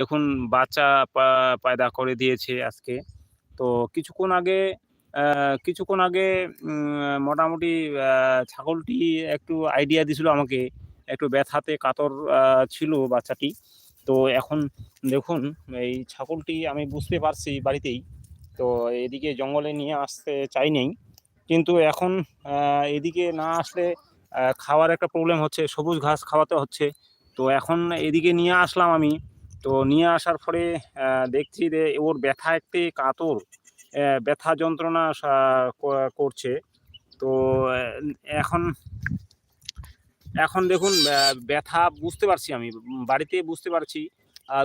দেখুন, বাচ্চা পয়দা করে দিয়েছে আজকে। তো কিছুক্ষণ আগে কিছুক্ষণ আগে মোটামুটি ছাগলটি একটু আইডিয়া দিছিল আমাকে। একটু ব্যথাতে কাতর ছিল বাচ্চাটি। তো এখন দেখুন, এই ছাগলটি আমি বুঝতে পারছি বাড়িতেই। তো এদিকে জঙ্গলে নিয়ে আসতে চাই নেই। কিন্তু এখন এদিকে না আসলে খাওয়ার একটা প্রবলেম হচ্ছে। সবুজ ঘাস খাওয়াতে হচ্ছে। তো এখন এদিকে নিয়ে আসলাম আমি। তো নিয়ে আসার পরে দেখছি যে ওর ব্যথা একটি কাতর ব্যথা যন্ত্রণা করছে। তো এখন এখন দেখুন ব্যথা বুঝতে পারছি আমি, বাড়িতে বুঝতে পারছি।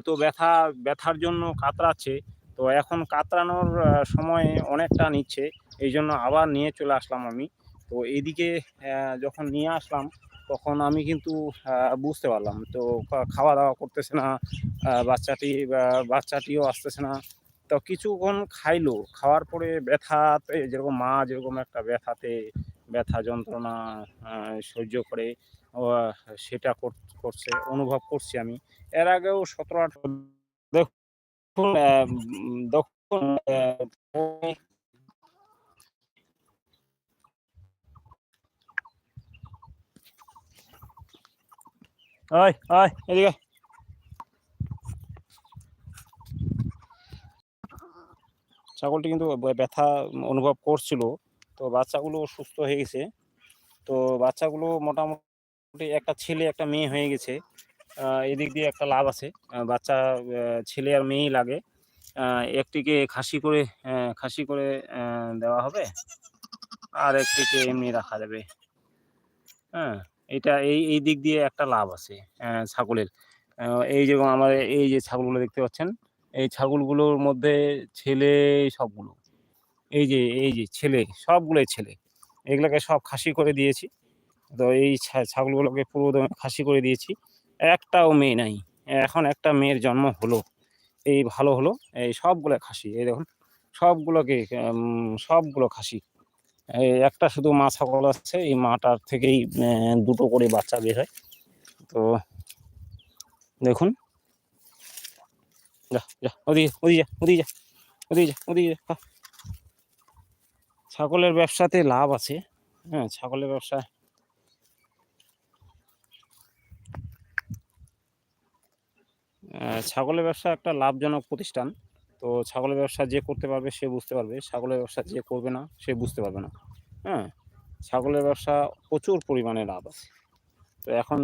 তো ব্যথা, ব্যথার জন্য কাতরাচ্ছে। তো এখন কাতরানোর সময় অনেকটা নিচ্ছে এই জন্য আবার নিয়ে চলে আসলাম আমি। তো এদিকে যখন নিয়ে আসলাম তখন আমি কিন্তু বুঝতে পারলাম। তো খাওয়া দাওয়া করতেছে না বাচ্চাটি বাচ্চাটিও আসতেছে না। তো কিছুক্ষণ খাইলো। খাওয়ার পরে ব্যথাতে যেরকম মা যেরকম একটা ব্যথাতে ব্যথা যন্ত্রণা সহ্য করে সেটা কর- করছে অনুভব করছি আমি। এর আগেও সতেরো আঠারো উম, দেখুন ওই ওই এদিকে। ছাগলটি কিন্তু ব্যথা অনুভব করছিল। তো বাচ্চাগুলো সুস্থ হয়ে গেছে। তো বাচ্চাগুলো মোটামুটি একটা ছেলে, একটা মেয়ে হয়ে গেছে। এদিক দিয়ে একটা লাভ আছে। বাচ্চা ছেলে আর মেয়েই লাগে। একটিকে খাসি করে খাসি করে দেওয়া হবে। আর একটিকে এমনি রাখা যাবে। হ্যাঁ। এটা এই এই দিক দিয়ে একটা লাভ আছে ছাগলের। এই যেরকম আমার এই যে ছাগলগুলো দেখতে পাচ্ছেন, এই ছাগলগুলোর মধ্যে ছেলে সবগুলো। এই যে এই যে ছেলে, সবগুলোই ছেলে। এগুলোকে সব খাসি করে দিয়েছি। তো এই ছাগলগুলোকে পুরো খাসি করে দিয়েছি। একটাও মেয়ে নাই। এখন একটা মেয়ের জন্ম হলো। এই ভালো হলো। এই সবগুলো খাসি। এই দেখুন, সবগুলোকে সবগুলো খাসি। একটা শুধু মা ছাগল আছে, এই মাটার থেকেই দুটো করে বাচ্চা বের হয়। তো দেখুন। যা যা, ওদিকে যা যা যা, ওদিকে যা ছাগলের ব্যবসাতে লাভ আছে হ্যাঁ ছাগলের ব্যবসা। ছাগলের ব্যবসা একটা লাভজনক প্রতিষ্ঠান। তো ছাগলের ব্যবসা যে করতে পারবে সে বুঝতে পারবে, ছাগলের ব্যবসা যে করবে না সে বুঝতে পারবে না হ্যাঁ? ছাগলের ব্যবসা প্রচুর পরিমাণে লাভ আছে। তো এখন